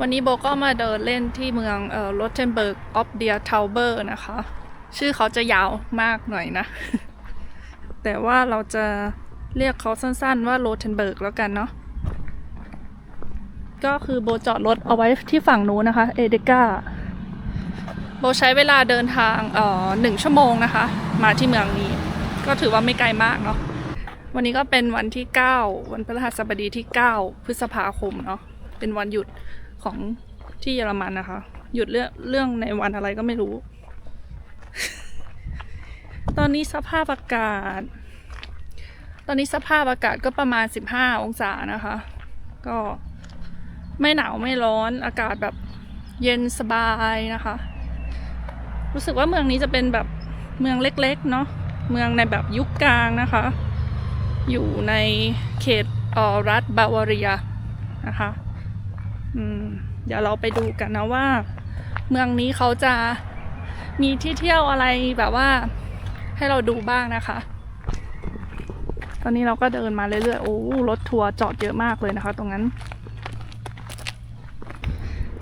วันนี้โบก็มาเดินเล่นที่เมืองเอ่อโรเทนเบิร์กออฟเดียทาวเบอร์นะคะ ชื่อเขาจะยาวมากหน่อยนะ แต่ว่าเราจะเรียกเขาสั้นๆว่าโรเทนเบิร์กแล้วกันเนาะก็คือโบจอดรถเอาไว้ที่ฝั่งนู้นนะคะ เอเดกาโบใช้เวลาเดินทางเอ่อหนึ่งชั่วโมงนะคะ มาที่เมืองนี้ ก็ถือว่าไม่ไกลมากเนาะวันนี้ก็เป็นวันที่ 9 วันพฤหัสบดีที่ 9 พฤษภาคมเนาะเป็นวันหยุด ของที่เยอรมันนะคะ หยุดเรื่องเรื่องในวันอะไรก็ไม่รู้ ตอนนี้สภาพอากาศ ตอนนี้สภาพอากาศก็ประมาณ 15 องศานะคะ ก็ไม่หนาวไม่ร้อนอากาศแบบเย็นสบายนะคะ รู้สึกว่าเมืองนี้จะเป็นแบบเมืองเล็กๆเนาะเมืองในแบบยุคกลางนะคะ อยู่ในเขตออรัฐบาวาเรียนะคะ เดี๋ยวเราไปดูกันนะว่า เมืองนี้เขาจะมีที่เที่ยวอะไรแบบว่า ให้เราดูบ้างนะคะ ตอนนี้เราก็เดินมาเรื่อยๆ โอ้รถทัวร์จอดเยอะมากเลยนะคะ ตรงนั้น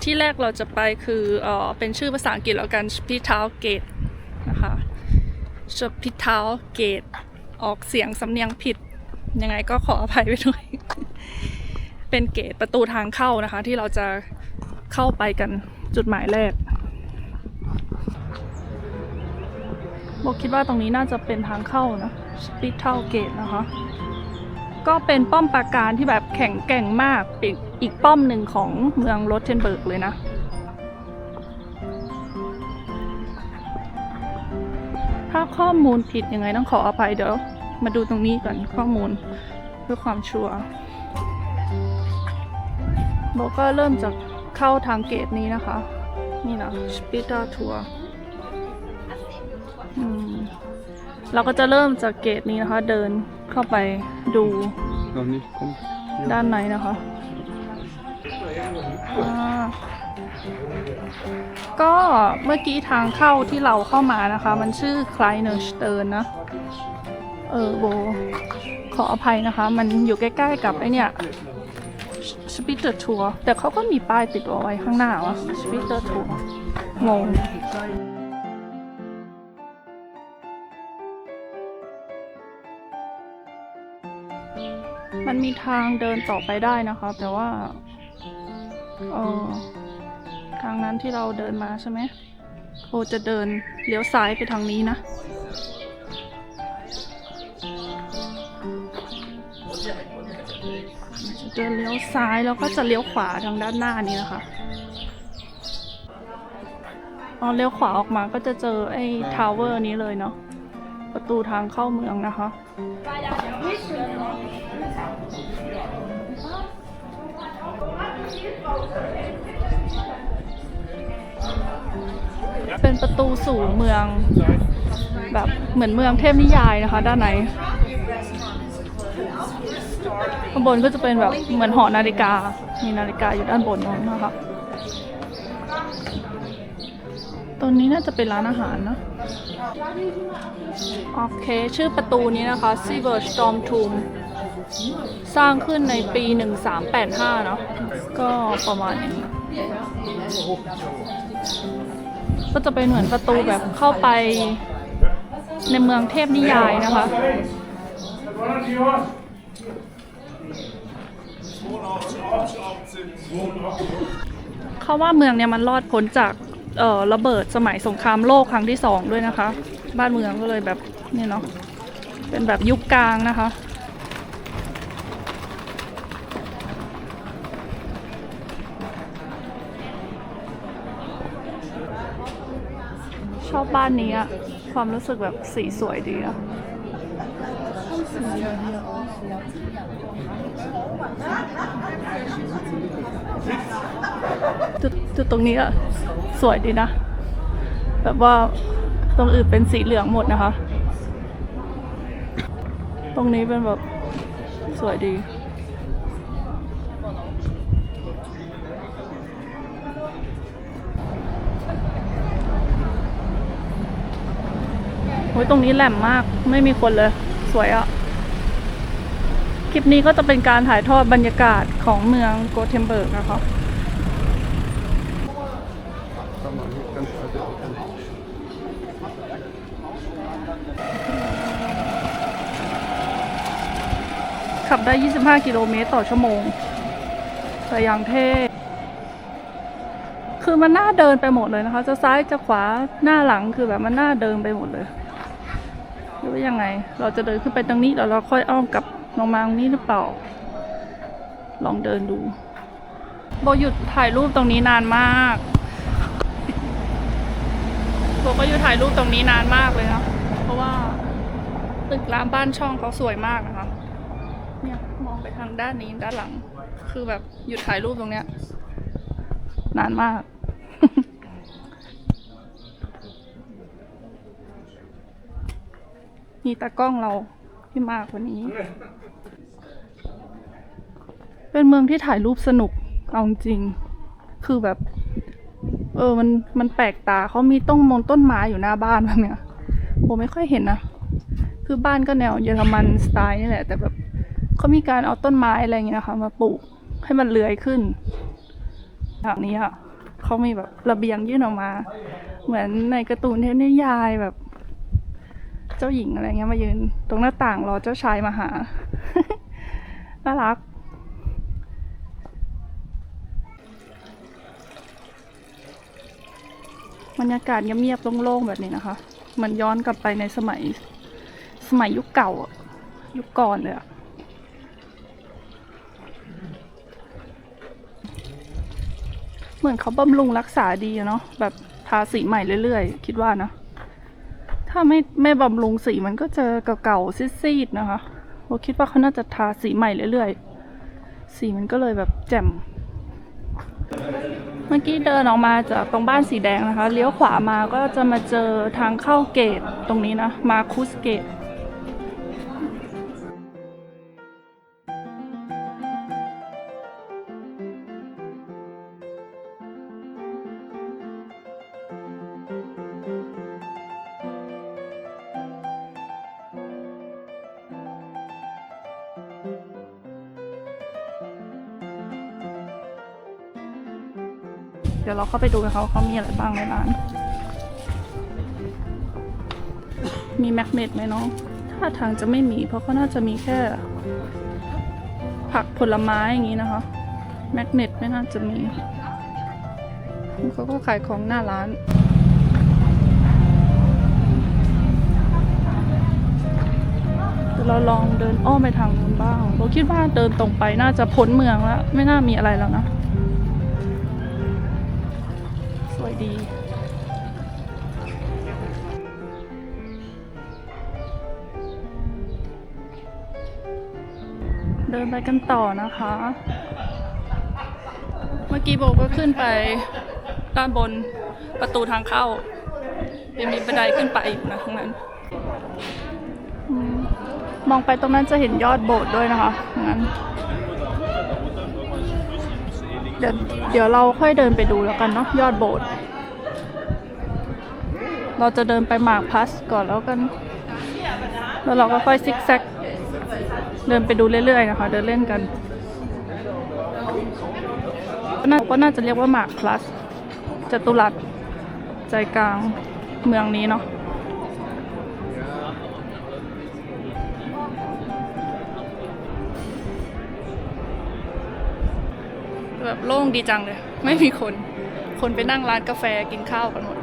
ที่แรกเราจะไปคือเออเป็นชื่อภาษาอังกฤษแล้วกัน s p i t a l Gate นะคะ s p i t a l Gate ออกเสียงสำเนียงผิด ยังไงก็ขออภัยไปด้วย เป็นเกตประตูทางเข้านะคะ ที่เราจะเข้าไปกันจุดหมายแรกโบคิดว่าตรงนี้น่าจะเป็นทางเข้านะสปิท a ลเกตนะคะ ก็เป็นป้อมปราการที่แบบแข็งแกร่งมากเป็นอีกป้อมหนึ่งของเมืองโรเทนเบิร์กเลยนะ ถ้าข้อมูลผิดยังไงต้องขออภัยเดี๋ยว มาดูตรงนี้ก่อนข้อมูลเพื่อความชัวร์ โบก็เริ่มจากเข้าทางเกตนี้นะคะ นี่นะสปิตาทัวร์เราก็จะเริ่มจากเกตนี้นะคะ เดินเข้าไปดู Noch nicht kommt. ด้านในนะคะอ่าก็เมื่อกี้ทางเข้าที่เราเข้ามานะคะ มันชื่อคลายเนอร์สเตอร์นะ เออโบ ขออภัยนะคะ มันอยู่ใกล้ ๆ กับไอเนี่ย สปิเตอร์ทัวร์แต่เขาก็มีป้ายติดเอาไว้ข้างหน้าว่ะสปิเตอร์ทัวร์งงมันมีทางเดินต่อไปได้นะคะ แต่ว่าเออทางนั้นที่เราเดินมาใช่ไหมโบจะเดินเลี้ยวซ้ายไปทางนี้นะ จะเลี้ยวซ้ายแล้วก็จะเลี้ยวขวาทางด้านหน้านี้นะคะพอเลี้ยวขวาออกมาก็จะเจอไอ้ทาวเวอร์นี้เลยเนาะประตูทางเข้าเมืองนะคะเป็นประตูสู่เมือง แบบเหมือนเมืองเทพนิยายนะคะ ด้านใน ข้างบนก็จะเป็นแบบเหมือนหอนาฬิกา มีนาฬิกาอยู่ด้านบนนู้นนะคะตรงนี้น่าจะเป็นร้านอาหารนะ โอเค ชื่อประตูนี้นะคะ s i e v e r Storm Tomb สร้างขึ้นในปี 1385 เนาะก็ประมาณนี้ ก็จะเป็นเหมือนประตูแบบเข้าไปในเมืองเทพนิยายนะคะ เขาว่าเมืองเนี่ยมันรอดพ้นจากเอ่อระเบิดสมัยสงครามโลกครั้งที่สองด้วยนะคะ บ้านเมืองก็เลยแบบเนี่ยเนาะเป็นแบบยุคกลางนะคะชอบบ้านนี้อะความรู้สึกแบบสีสวยดีอะ จุดจุดตรงนี้อะสวยดีนะ แบบว่าตรงอื่นเป็นสีเหลืองหมดนะคะ ตรงนี้เป็นแบบสวยดีโอ้ยตรงนี้แหลมมากไม่มีคนเลย สวยอะค คลิปนี้ก็จะเป็นการถ่ายทอดบรรยากาศของเมืองโกเทมเบิร์กนะคะขับได้ 25 กิโลเมตรต่อชั่วโมง แต่ยังเท่ คือมันน่าเดินไปหมดเลยนะคะ จะซ้ายจะขวาหน้าหลังคือแบบมันน่าเดินไปหมดเลยหรือว่ายังไง เราจะเดินขึ้นไปตรงนี้แล้วเราค่อยอ้อมกลับ ลงมาตรงนี้หรือเปล่า ลองเดินดู โบหยุดถ่ายรูปตรงนี้นานมากโบก็หยุดถ่ายรูปตรงนี้นานมากเลยนะเพราะว่าตึกร้ามบ้านช่องเขาสวยมากนะคะเนี่ยมองไปทางด้านนี้ด้านหลัง คือแบบหยุดถ่ายรูปตรงเนี้ย นานมากนี่ตากล้องเรา ที่มากกว่านี้ เป็นเมืองที่ถ่ายรูปสนุกเอาจริง คือแบบ เออมันมันแปลกตาเขามีต้นมงต้นไม้อยู่หน้าบ้านแบบเนี้ยผมไม่ค่อยเห็นนะคือบ้านก็แนวเยอรมันสไตล์นี่แหละ แต่แบบเขามีการเอาต้นไม้อะไรเงี้ยนะคะมาปลูกให้มันเลื้อยขึ้นแบบนี้ค่ะเขามีแบบระเบียงยื่นออกมา เหมือนในการ์ตูนเทพนิยายแบบ เจ้าหญิงอะไรเงี้ยมายืน ตรงหน้าต่างรอเจ้าชายมาหา น่ารัก บรรยากาศเงียบๆโล่งๆแบบนี้นะคะ มันย้อนกลับไปในสมัย สมัยยุคเก่าอะยุคก่อนเลยอะเหมือนเขาบำรุงรักษาดีเนาะแบบทาสีใหม่เรื่อยๆ คิดว่านะ ถ้าไม่ไม่บำรุงสีมันก็จะเก่าๆซีดๆนะคะเราคิดว่าเขาน่าจะทาสีใหม่เรื่อยๆ สีมันก็เลยแบบแจ่ม เมื่อกี้เดินออกมาจากตรงบ้านสีแดงนะคะ เลี้ยวขวามาก็จะมาเจอทางเข้าเกตตรงนี้นะ มาคุสเกต เดี๋ยวเราเข้าไปดูกันเขาเขามีอะไรบ้างในร้าน มีแมกเนตไหมน้องถ้าทางจะไม่มี เพราะเขาน่าจะมีแค่ ผักผลไม้อย่างนี้นะคะแมกเนตไม่น่าจะมีเขาก็ขายของหน้าร้านเดี๋ยวเราลองเดินอ้อมไปทางนู้นบ้าง เราคิดว่าเดินตรงไปน่าจะพ้นเมืองแล้ว ไม่น่ามีอะไรแล้วนะ ดีเดินไปกันต่อนะคะ เมื่อกี้โบก็ขึ้นไปด้านบนประตูทางเข้ายังมีบันไดขึ้นไปอยู่นะตรงนั้นมมองไปตรงนั้นจะเห็นยอดโบสถ์ด้วยนะคะงั้น เดี๋ยวเดี๋ยวเราค่อยเดินไปดูแล้วกันเนาะยอดโบสถ์ เราจะเดินไปหมากพลัสก่อนแล้วกัน แล้วเราก็ค่อยซิกแซก เดินไปดูเรื่อยๆนะคะ เดินเล่นกันก็น่าก็น่าจะเรียกว่าหมากพลัสจตุรัสใจกลางเมืองนี้เนาะแบบโล่งดีจังเลย ไม่มีคน คนไปนั่งร้านกาแฟกินข้าวกันหมด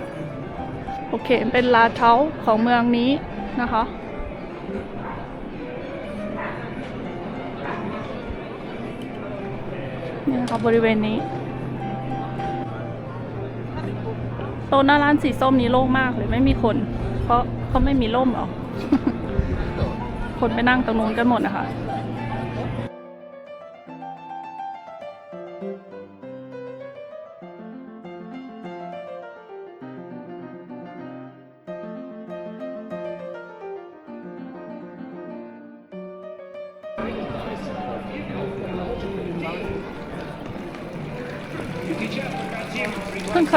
โอเค เป็นลาเท้าของเมืองนี้นะคะ นี่นะคะบริเวณนี้โซนหน้าร้านสีส้มนี้โล่งมากเลยไม่มีคน เพราะเขาไม่มีร่มหรอ คนไปนั่งตรงนู้นกันหมดนะคะ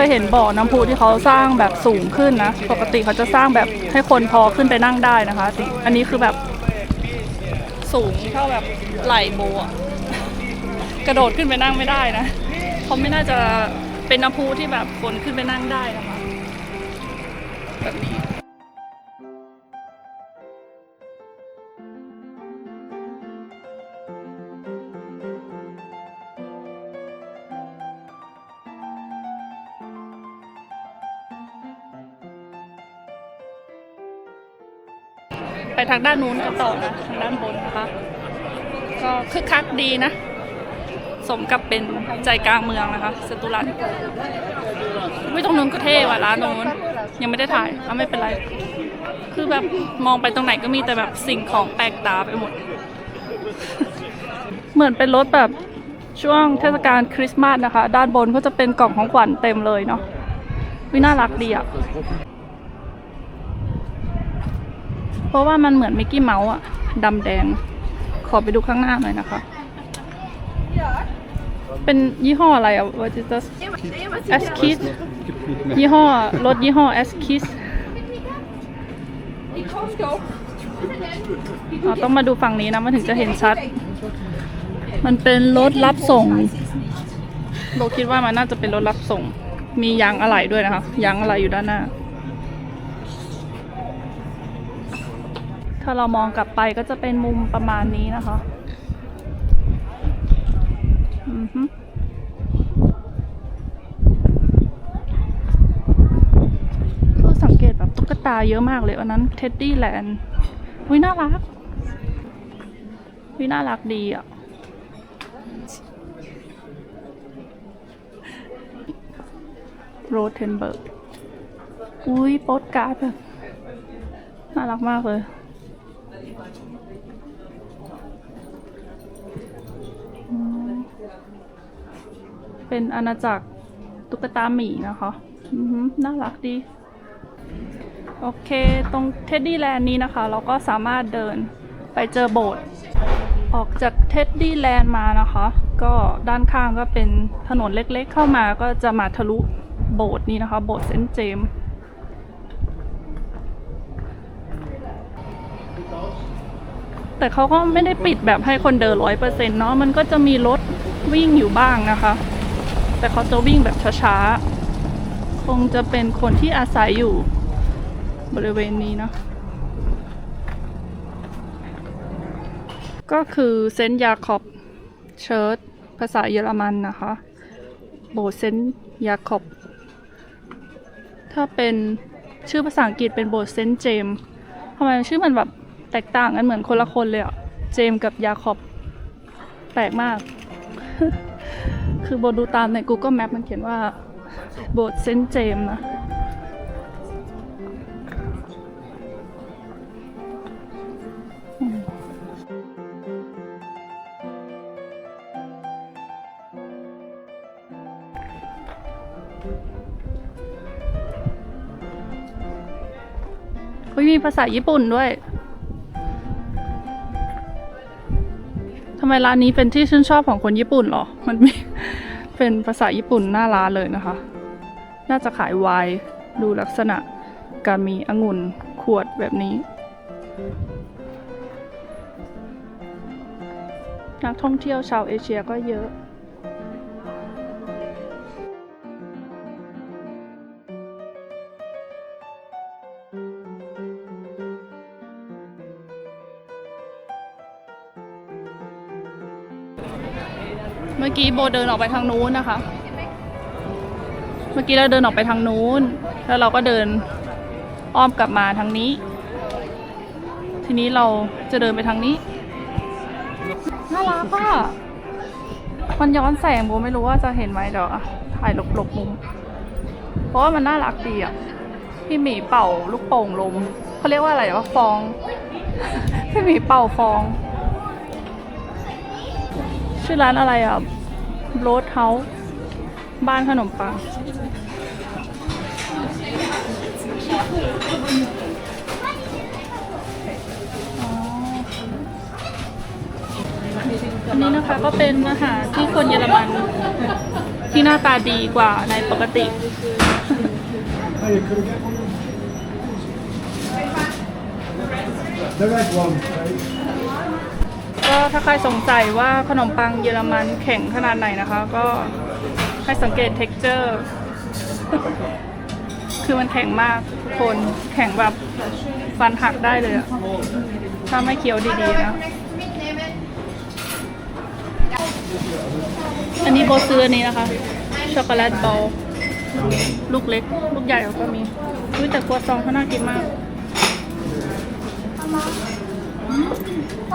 ยเห็นบ่อน้ำพุที่เขาสร้างแบบสูงขึ้นนะ ปกติเขาจะสร้างแบบให้คนพอขึ้นไปนั่งได้นะคะแต่อันนี้คือแบบสูงเท่าแบบไหล่โบอะกระโดดขึ้นไปนั่งไม่ได้นะเขาไม่น่าจะเป็นน้ำพุที่แบบคนขึ้นไปนั่งได้นะคะแบบนี้ ไปทางด้านนู้นกันต่อนะทางด้านบนนะคะ ก็คึกคักดีนะ สมกับเป็นใจกลางเมืองนะคะสตุรัสวิตรงนู้นก็เท่ว่ะร้านนู้นยังไม่ได้ถ่ายเอาไม่เป็นไร คือแบบมองไปตรงไหนก็มีแต่แบบสิ่งของแปลกตาไปหมด เหมือนเป็นรถแบบช่วงเทศกาลคริสต์มาสนะคะ ด้านบนก็จะเป็นกล่องของขวัญเต็มเลยเนาะวิน่ารักดีอะเพ ราะว่ามันเหมือนมิกกี้เมาส์อะดำแดง ขอไปดูข้างหน้าหน่อยนะคะ เป็นยี่ห้ออะไรอะว่าจะจะ S Kiss ยี่ห้อรถยี่ห้อ S Kiss อ๋อต้องมาดูฝั่งนี้นะ มันถึงจะเห็นชัด มันเป็นรถรับส่งโบคิดว่ามันน่าจะเป็นรถรับส่ง มียางอะไหล่ด้วยนะคะ ยางอะไหล่อยู่ด้านหน้า ถ้าเรามองกลับไปก็จะเป็นมุมประมาณนี้นะคะอือฮึคือสังเกตแบบตุ๊กตาเยอะมากเลยอันนั้นเท็ดดี้แลนด์วิน่ารักวิน่ารักดีอะโรเทนเบิร์ก อุ้ยโปสการ์ดแบบน่ารักมากเลย เป็นอาณาจักรตุ๊กตาหมีนะคะน่ารักดี โอเค ตรงเท็ดดี้แลนด์นี้นะคะ เราก็สามารถเดินไปเจอโบสถ์ออกจากเท็ดดี้แลนด์มานะคะ ก็ด้านข้างก็เป็นถนนเล็กๆ เข้ามาก็จะมาทะลุโบสถ์นี้นะคะ โบสถ์เซนต์เจมส์แต่เขาก็ไม่ได้ปิดแบบให้คนเดินร้อยเปอร์เซ็นต์เนาะมันก็จะมีรถวิ่งอยู่บ้างนะคะ แต่เขาจะวิ่งแบบช้าๆ คงจะเป็นคนที่อาศัยอยู่บริเวณนี้เนาะ ก็คือเซนต์ยาคอบเชิร์ชภาษาเยอรมันนะคะ โบสถ์เซนต์ยาคอบ ถ้าเป็นชื่อภาษาอังกฤษเป็นโบสถ์เซนต์เจมทำไมชื่อมันแบบแตกต่างกันเหมือนคนละคนเลยอะเจมกับยาคอบ แปลกมาก คือโบดูตามใน Google Map มันเขียนว่าโบสถ์เซนเจมนะเฮ้ยมีภาษาญี่ปุ่นด้วยำไมร้านนี้เป็นที่ชื่นชอบของคนญี่ปุ่นเหรอ มันมีเป็นภาษาญี่ปุ่นหน้าร้านเลยนะคะ น่าจะขายไวน์ดูลักษณะการมีองุ่นขวดแบบนี้ นักท่องเที่ยวชาวเอเชียก็เยอะ เมื่อกี้โบเดินออกไปทางนู้นนะคะ เมื่อกี้เราเดินออกไปทางนู้น แล้วเราก็เดินอ้อมกลับมาทางนี้ ทีนี้เราจะเดินไปทางนี้ น่ารักอะ มันย้อนแสงโบไม่รู้ว่าจะเห็นไหมเดี๋ยวอถ่ายหลบๆมุม เพราะว่ามันน่ารักดีอะ พี่หมีเป่าลูกโป่งลม เขาเรียกว่าอะไรวะฟอง พี่หมีเป่าฟอง ชื่อร้านอะไรอะโรสเฮาส์บ้านขนมปัง อันนี้นะคะก็เป็นอาหารที่คนเยอรมัน ที่หน้าตาดีกว่าในปกติ The red one, right? ก็ถ้าใครสงสัยว่าขนมปังเยอรมันแข็งขนาดไหนนะคะ ก็ให้สังเกต texture คือมันแข็งมากทุกคนแข็งแบบฟันหักได้เลยอะถ้าไม่เคี้ยวดีๆนะ อันนี้โบซื้ออันนี้นะคะ ช็อกโกแลตบอลลูกเล็ก ลูกใหญ่ก็มีอุ้ยแต่ครัวซองเขาน่ากินมาก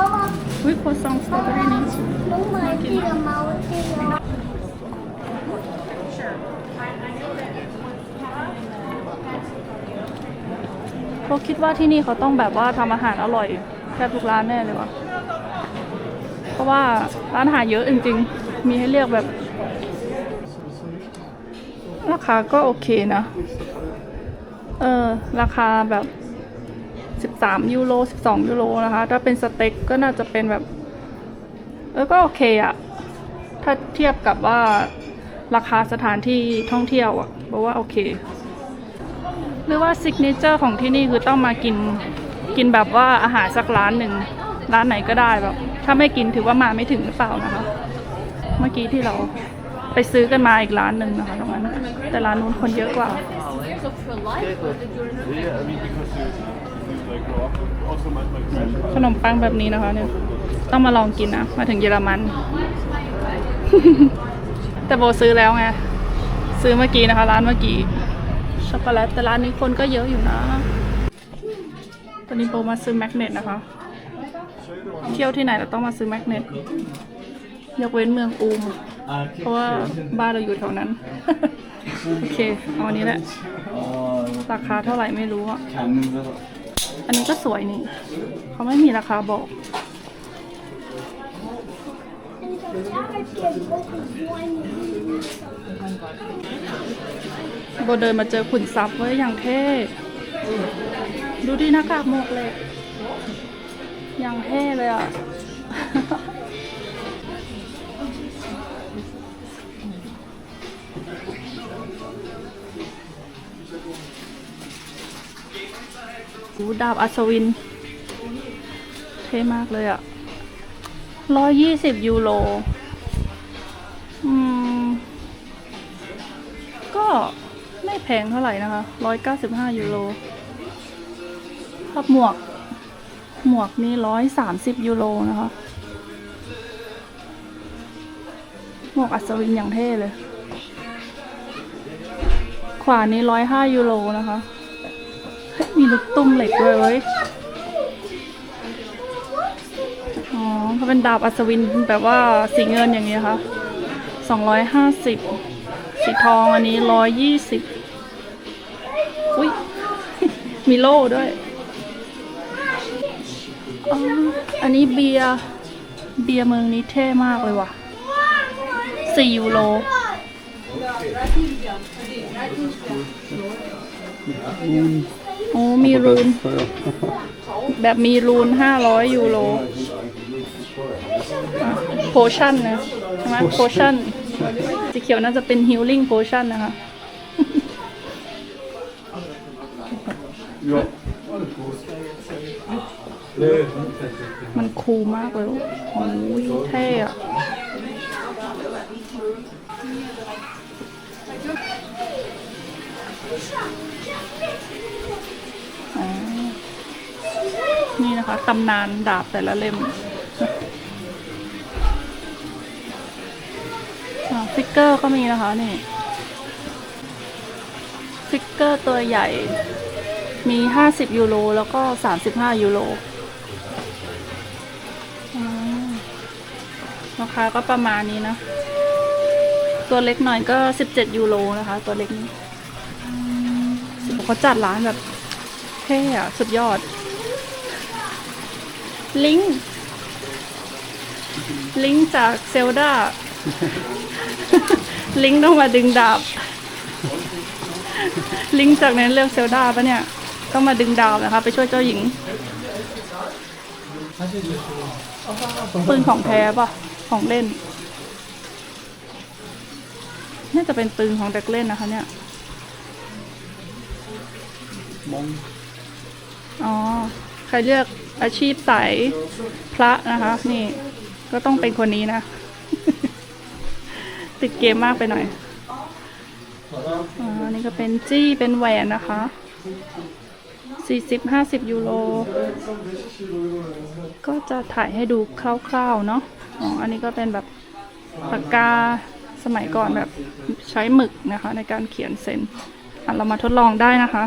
Mama, วิโคซองสตรอเบอรี่นี้ no my dear mouse dear. พวกคิดว่าที่นี่เขาต้องแบบว่าทำอาหารอร่อยแทบทุกร้านแน่เลยวะเพราะว่าร้านอาหารเยอะจริงๆ มีให้เลือกแบบ ราคาก็โอเคนะ เออ ราคาแบบ 13 ยูโร 12 ยูโรนะคะ ถ้าเป็นสเต็กก็น่าจะเป็นแบบ เออก็โอเคอะถ้าเทียบกับว่าราคาสถานที่ท่องเที่ยวอะบอกว่าโอเค หรือว่าซิกเนเจอร์ของที่นี่คือต้องมากินกินแบบว่าอาหารสักร้านหนึ่งร้านไหนก็ได้แบบถ้าไม่กินถือว่ามาไม่ถึงหรือเปล่านะคะ เมื่อกี้ที่เราไปซื้อกันมาอีกร้านหนึ่งนะคะตรงนั้นแต่ร้านนู้นคนเยอะกว่า ขนมปังแบบนี้นะคะเนี่ยต้องมาลองกินนะ มาถึงเยอรมัน แต่โบซื้อแล้วไง ซื้อเมื่อกี้นะคะ ร้านเมื่อกี้ ช็อกโกแลตแต่ร้านนี้คนก็เยอะอยู่นะ ตอนนี้โบมาซื้อแมกเนตนะคะ เที่ยวที่ไหนเราต้องมาซื้อแมกเนตยกเว้นเมืองอูม เพราะว่าบ้านเราอยู่แถวนั้น โอเค เอาอันนี้แหละ ราคาเท่าไหร่ไม่รู้อะ อันนี้ก็สวยนี่เขาไม่มีราคาบอก โบเดินมาเจอขุนทรัพย์ไว้อย่างเท่ ดูดิหน้ากากหมวกเหล็กอย่างเท่เลยอะ ดาบอัศวิน เท่มากเลยอะร้อยยี่สิบยูโร อืม ก็ไม่แพงเท่าไหร่นะคะร้อยเก้าสิบห้ายูโรครับหมวก หมวกนี่ร้อยสามสิบยูโรนะคะ หมวกอัศวินอย่างเท่เลย ขวานี้ร้อยห้ายูโรนะคะ มีลูกตุ้มเหล็กด้วยเว้ย อ๋อเขาเป็นดาบอัศวินแบบว่าสีเงินอย่างนี้ค่ะสองร้อยห้าสิบสีทองอันนี้ร้อยยี่สิบอุ้ย มีโล่ด้วยอ๋ออันนี้เบียร์เบียร์เมืองนี้เท่มากเลยว่ะสี่ยูโร โอ้มีรูน แบบมีรูนห้าร้อยยูโรโพชั่นนะใช่ไหมโพชั่นสีเขียวน่าจะเป็นฮิลลิ่งโพชั่นนะคะ Ja. มันคูลมากเลยโอ้ยเท่อะ นะคะตำนานดาบแต่ละเล่มอ่าฟิกเกอร์ก็มีนะคะนี่ฟิกเกอร์ตัวใหญ่มี 50 ยูโรแล้วก็ 35 ยูโรอ่าราคาก็ประมาณนี้นะ ตัวเล็กหน่อยก็ 17 ยูโรนะคะ ตัวเล็กนี้เขาจัดร้านแบบเท่อะสุดยอด ลิงก์ลิงก์จากเซลดาลิงก์ต้องมาดึงดาบ ลิงก์จากในเรื่องเซลดาปะเนี่ยต้องมาดึงดาวนะคะ ไปช่วยเจ้าหญิงปืนของแท้ปะของเล่นน่าจะเป็นปืนของเด็กเล่นนะคะ เนี่ยอ๋อ ใครเลือก อาชีพสายพระนะคะ นี่ก็ต้องเป็นคนนี้นะ ติดเกมมากไปหน่อยอ๋อนี่ก็เป็นจี้เป็นแหวนนะคะสี่สิบห้าสิบยูโร ก็จะถ่ายให้ดูคร่าวๆเนาะอ๋ออันนี้ก็เป็นแบบปากกาสมัยก่อนแบบใช้หมึกนะคะ ในการเขียนเซ็นอะเรามาทดลองได้นะคะ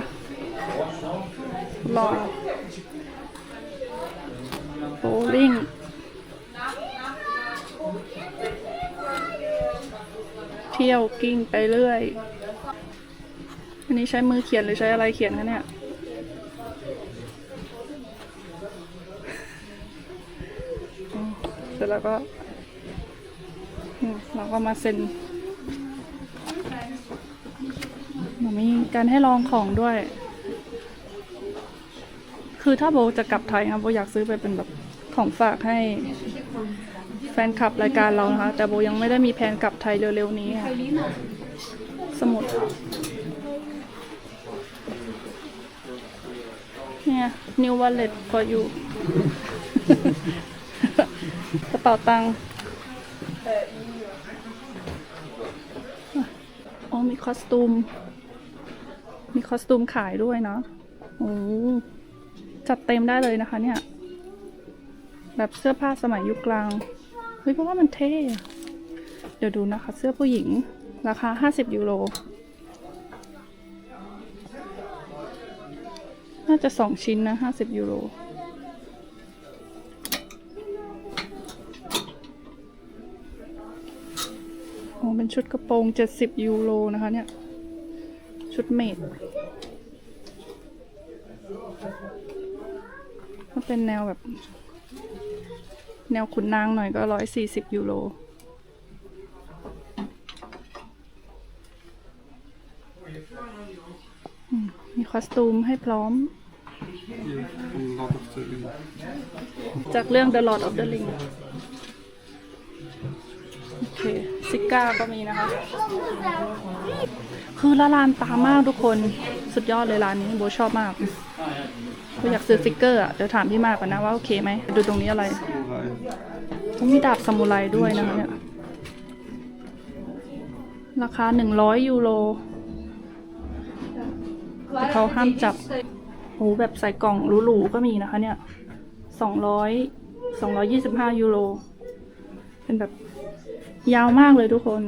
ลอง โบลิ่งเที่ยวกิ้งไปเรื่อย อันนี้ใช้มือเขียนหรือใช้อะไรเขียนคะเนี่ย เสร็จแล้วก็เราก็มาเซ็นมันมีการให้ลองของด้วย คือถ้าโบจะกลับไทยครับโบอยากซื้อไปเป็นแบบ ของฝากให้แฟนคลับรายการเรานะคะ แต่โบยังไม่ได้มีแผนกลับไทยเร็วๆนี้ค่ะ สมุดเนี่ย new wallet for you กระเป๋าตังค์อ๋อมีคอสตูม มีคอสตูมขายด้วยเนาะโอ้จัดเต็มได้เลยนะคะเนี่ย แบบเสื้อผ้าสมัยยุคกลาง เฮ้ยเพราะว่ามันเท่เดี๋ยวดูนะคะ เสื้อผู้หญิงราคา 50 ยูโร น่าจะสองชิ้นนะ 50 ยูโร โอ้เป็นชุดกระโปรง 70 ยูโรนะคะเนี่ย ชุดเมดถ้าเป็นแนวแบบ แนวขุนนางหน่อยก็140ยูโร มีคอสตูมให้พร้อม จากเรื่อง The Lord of the Ring โอเคซิก้าก็มีนะคะ คือละลานตามากทุกคนสุดยอดเลยร้านนี้โบชอบมากโบอยากซื้อฟิกเกอร์อะ เดี๋ยวถามพี่มากก่อนนะว่าโอเคไหม ดูตรงนี้อะไร มีดาบซามูไรด้วยนะคะเนี่ย ราคาหนึ่งร้อยยูโรแต่เขาห้ามจับโอ้แบบใส่กล่องหรูๆก็มีนะคะเนี่ยสองร้อยสองร้อยยี่สิบห้ายูโร เป็นแบบยาวมากเลยทุกคน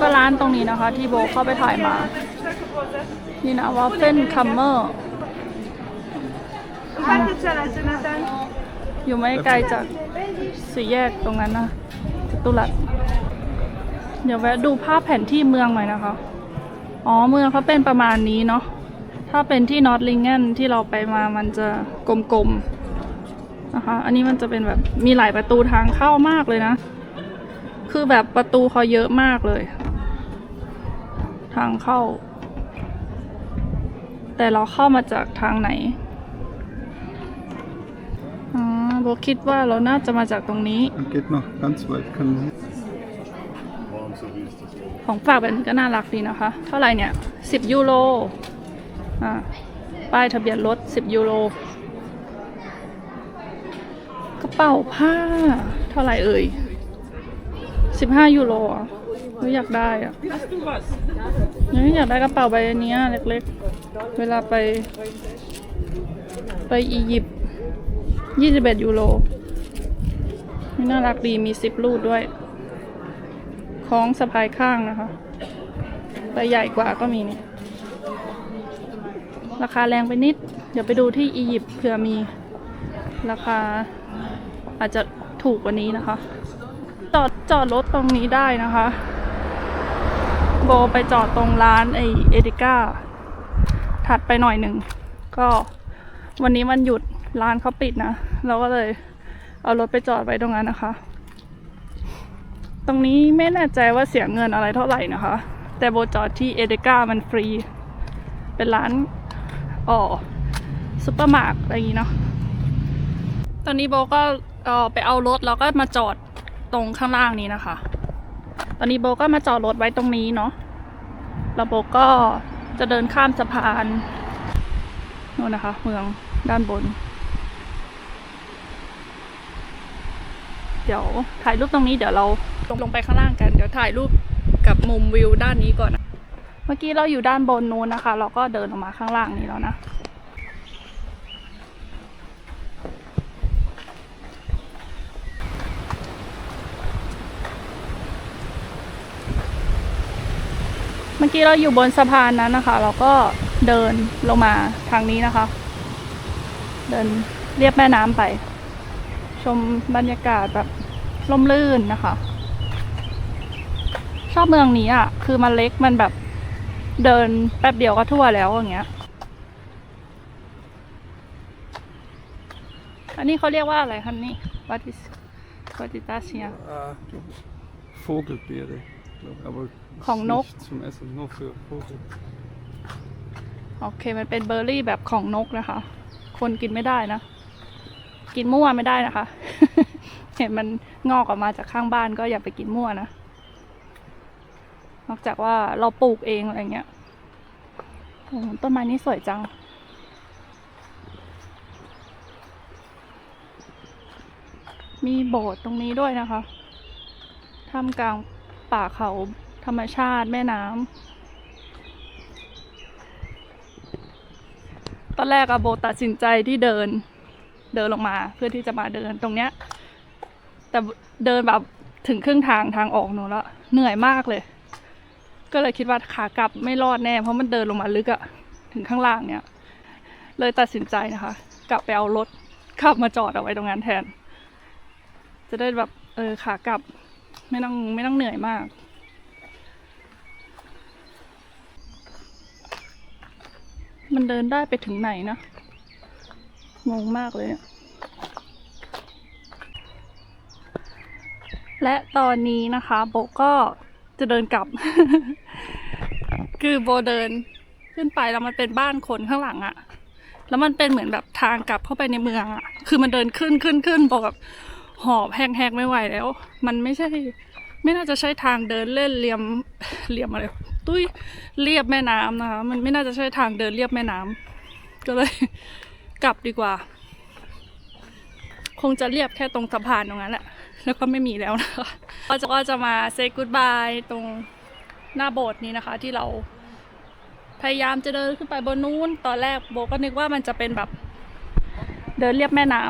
ก็ร้านตรงนี้นะคะ ที่โบเข้าไปถ่ายมา นี่นะวาเฟนคัมเมอร์ อยู่ไม่ไกลจากสี่แยกตรงนั้นนะจตุรัสเดี๋ยวแวะดูภาพแผนที่เมืองหน่อยนะคะ อ๋อเมืองเขาเป็นประมาณนี้เนาะ ถ้าเป็นที่นอตลิงเกนที่เราไปมามันจะกลมๆนะคะ อันนี้มันจะเป็นแบบมีหลายประตูทางเข้ามากเลยนะ คือแบบประตูเขาเยอะมากเลย ทางเข้า แต่เราเข้ามาจากทางไหน โบคิดว่าเราน่าจะมาจากตรงนี้ Man geht noch ganz weit, kann man. ของฝากแบบนี้ก็น่ารักดีนะคะ เท่าไหร่เนี่ยสิบยูโรอ่าป้ายทะเบียนรถสิบยูโรกระเป๋าผ้า เท่าไหร่เอ่ยสิบห้ายูโรอะหรืออยากได้อะนี่อยากได้กระเป๋าใบอันเนี้ยเล็กๆ เวลาไป ไปอียิปต์ ยี่สิบเอ็ดยูโรนี่น่ารักดีมีซิปรูดด้วย คล้องสะพายข้างนะคะใบใหญ่กว่าก็มีนี่ราคาแรงไปนิด เดี๋ยวไปดูที่อียิปต์เผื่อมี ราคาอาจจะถูกกว่านี้นะคะ จอดจอดรถตรงนี้ได้นะคะโบไปจอดตรงร้านไอเอดิก้า ถัดไปหน่อยหนึ่ง ก็วันนี้วันหยุดร้านเขาปิดนะ เราก็เลยเอารถไปจอดไว้ตรงนั้นนะคะ ตรงนี้ไม่แน่ใจว่าเสียเงินอะไรเท่าไหร่นะคะ แต่โบจอดที่เอเดกามันฟรี เป็นร้านอ๋อซุปเปอร์มาร์ทอะไรอย่างนี้เนาะ ตอนนี้โบก็เออไปเอารถแล้วก็มาจอดตรงข้างล่างนี้นะคะ ตอนนี้โบก็มาจอดรถไว้ตรงนี้เนาะแล้วโบก็จะเดินข้ามสะพานนู่นนะคะ เมืองด้านบน เดี๋ยวถ่ายรูปตรงนี้เดี๋ยวเราลงลงไปข้างล่างกัน เดี๋ยวถ่ายรูปกับมุมวิวด้านนี้ก่อนนะเมื่อกี้เราอยู่ด้านบนนู้นนะคะ เราก็เดินออกมาข้างล่างนี้แล้วนะเมื่อกี้เราอยู่บนสะพานนั้นนะคะ เราก็เดินลงมาทางนี้นะคะ เดินเรียบแม่น้ำไปช มบรรยากาศแบบร่มรื่นนะคะ ชอบเมืองนี้อะ คือมันเล็กมันแบบเดินแป๊บเดียวก็ทั่วแล้วอย่างเงี้ย อันนี้เขาเรียกว่าอะไรคะนี่ what is what is that here Uh, Vogelbeere. glaub ich, Aber ของนก nicht zum Essen, nur für Vogel. โอเค มันเป็นเบอร์รี่แบบของนกนะคะ คนกินไม่ได้นะ กินมั่วไม่ได้นะคะ เห็นมันงอกออกมาจากข้างบ้านก็อย่าไปกินมั่วนะ นอกจากว่าเราปลูกเองอะไรเงี้ยโอ้โหต้นไม้นี้สวยจัง มีโบสถ์ตรงนี้ด้วยนะคะท่ามกลางป่าเขาธรรมชาติแม่น้ำตอนแรกอะโบตัดสินใจที่เดิน เดินลงมาเพื่อที่จะมาเดินตรงเนี้ย แต่เดินแบบถึงครึ่งทางทางออกหนูแล้วเหนื่อยมากเลย ก็เลยคิดว่าขากลับไม่รอดแน่ เพราะมันเดินลงมาลึกอะถึงข้างล่างเนี่ย เลยตัดสินใจนะคะ กลับไปเอารถขับมาจอดเอาไว้ตรงนั้นแทน จะได้แบบเออขากลับไม่ต้องไม่ต้องเหนื่อยมากมันเดินได้ไปถึงไหนนะ งงมากเลย และตอนนี้นะคะโบก็จะเดินกลับ คือโบเดินขึ้นไปแล้วมันเป็นบ้านคนข้างหลังอะแล้วมันเป็นเหมือนแบบทางกลับเข้าไปในเมืองอะคือมันเดินขึ้นขึ้นขึ้นโบแบบหอบแหกๆไม่ไหวแล้ว มันไม่ใช่ ไม่น่าจะใช่ทางเดินเล่นเลียมเลียมอะไรตุ้ยเรียบแม่น้ำนะคะ มันไม่น่าจะใช่ทางเดินเรียบแม่น้ำก็เลย กลับดีกว่า คงจะเรียบแค่ตรงสะพานตรงนั้นแหละ แล้วก็ไม่มีแล้วนะคะก็จะก็จะมา say goodbye ตรงหน้าโบสถ์นี้นะคะ ที่เราพยายามจะเดินขึ้นไปบนนู้น ตอนแรกโบก็นึกว่ามันจะเป็นแบบ เดินเรียบแม่น้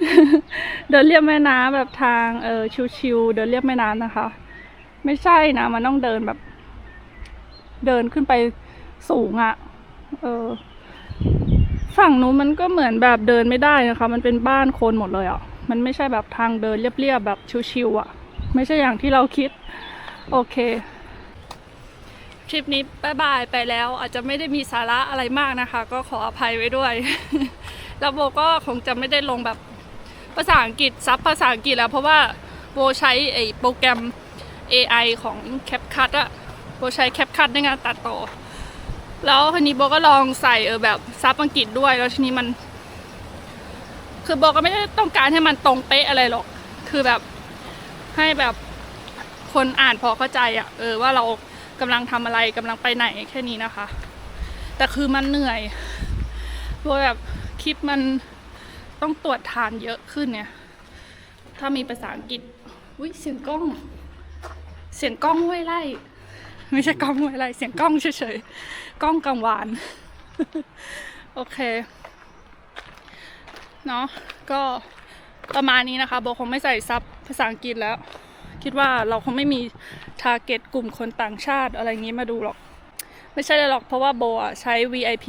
ำเดินเรียบแม่น้ำแบบทางเออชิวๆเดินเรียบแม่น้ำนะคะ ไม่ใช่นะ มันต้องเดินแบบ เดินขึ้นไปสูงอะ่ะ เออ ฝั่งนู้นมันก็เหมือนแบบเดินไม่ได้นะคะ มันเป็นบ้านคนหมดเลยอะ มันไม่ใช่แบบทางเดินเรียบๆแบบชิวๆอะ ไม่ใช่อย่างที่เราคิด โอเคทริปนี้บายบายไปแล้วอาจจะไม่ได้มีสาระอะไรมากนะคะ ก็ขออภัยไว้ด้วย แล้วโบก็คงจะไม่ได้ลงแบบภาษาอังกฤษซับภาษาอังกฤษแล้ว เพราะว่าโบใช้ไอ้โปรแกรม AI ของ CapCut อะโบใช้ CapCut ในงานตัดต่อ แล้วทีนี้โบก็ลองใส่เออแบบซับอังกฤษด้วย แล้วทีนี้มัน คือโบก็ไม่ได้ต้องการให้มันตรงเป๊ะอะไรหรอก คือแบบให้แบบคนอ่านพอเข้าใจอะเออว่าเรากำลังทำอะไรกำลังไปไหนแค่นี้นะคะ แต่คือมันเหนื่อยโบแบบคลิปมันต้องตรวจทานเยอะขึ้นเนี่ย ถ้ามีภาษาอังกฤษอุ้ยเสียงกล้อง เสียงกล้องห้วยไล่ ไม่ใช่กล้องห้วยไล่เสียงกล้องเฉยๆกล้องกังวาน โอเค เนาะก็ประมาณนี้นะคะโบคงไม่ใส่ซับภาษาอังกฤษแล้ว คิดว่าเราคงไม่มีทาร์เก็ตกลุ่มคนต่างชาติอะไรงี้มาดูหรอก ไม่ใช่เลยหรอกเพราะว่าโบอะใช้ VIP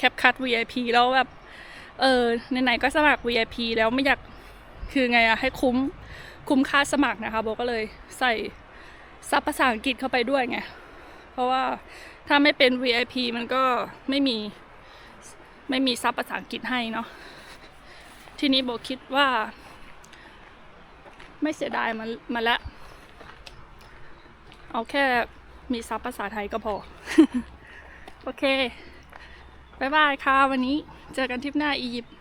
CapCut VIP แล้วแบบเออไหนๆก็สมัคร VIP แล้วไม่อยากคือไงอะให้คุ้มคุ้มค่าสมัครนะคะโบก็เลยใส่ ซับภาษาอังกฤษเข้าไปด้วยไง เพราะว่าถ้าไม่เป็น VIP มันก็ไม่มี ไม่มีซับภาษาอังกฤษให้เนาะ ทีนี้โบคิดว่า ไม่เสียดายมันมาแล้วเอาแค่มีซับภาษาไทยก็พอ โอเคบายบายค่ะ วันนี้เจอกันทริปหน้าอียิปต์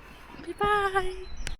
บ๊ายบาย